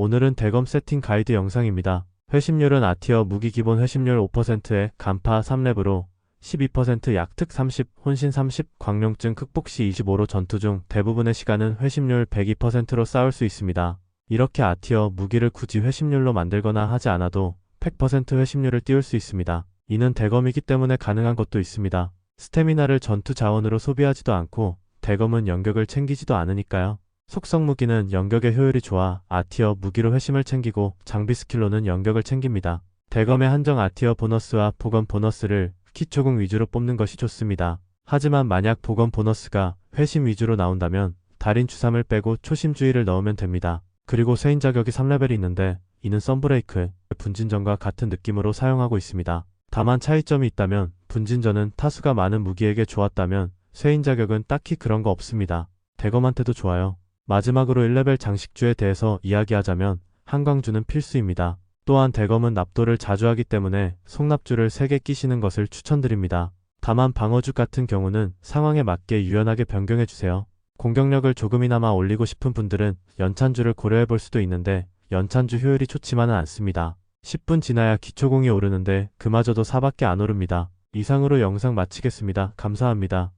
오늘은 대검 세팅 가이드 영상입니다. 회심률은 아티어 무기 기본 회심률 5%에 간파 3렙으로 12% 약특 30, 혼신 30, 광룡증 극복 시 25로 전투 중 대부분의 시간은 회심률 102%로 싸울 수 있습니다. 이렇게 아티어 무기를 굳이 회심률로 만들거나 하지 않아도 100% 회심률을 띄울 수 있습니다. 이는 대검이기 때문에 가능한 것도 있습니다. 스태미나를 전투 자원으로 소비하지도 않고 대검은 연격을 챙기지도 않으니까요. 속성 무기는 연격의 효율이 좋아 아티어 무기로 회심을 챙기고 장비 스킬로는 연격을 챙깁니다. 대검의 한정 아티어 보너스와 복원 보너스를 키초궁 위주로 뽑는 것이 좋습니다. 하지만 만약 복원 보너스가 회심 위주로 나온다면 달인 주삼을 빼고 초심주의를 넣으면 됩니다. 그리고 쇠인 자격이 3레벨이 있는데 이는 썬브레이크, 분진전과 같은 느낌으로 사용하고 있습니다. 다만 차이점이 있다면 분진전은 타수가 많은 무기에게 좋았다면 쇠인 자격은 딱히 그런 거 없습니다. 대검한테도 좋아요. 마지막으로 1레벨 장식주에 대해서 이야기하자면 한광주는 필수입니다. 또한 대검은 납도를 자주 하기 때문에 속납주를 3개 끼시는 것을 추천드립니다. 다만 방어주 같은 경우는 상황에 맞게 유연하게 변경해주세요. 공격력을 조금이나마 올리고 싶은 분들은 연찬주를 고려해 볼 수도 있는데 연찬주 효율이 좋지만은 않습니다. 10분 지나야 기초공이 오르는데 그마저도 4밖에 안 오릅니다. 이상으로 영상 마치겠습니다. 감사합니다.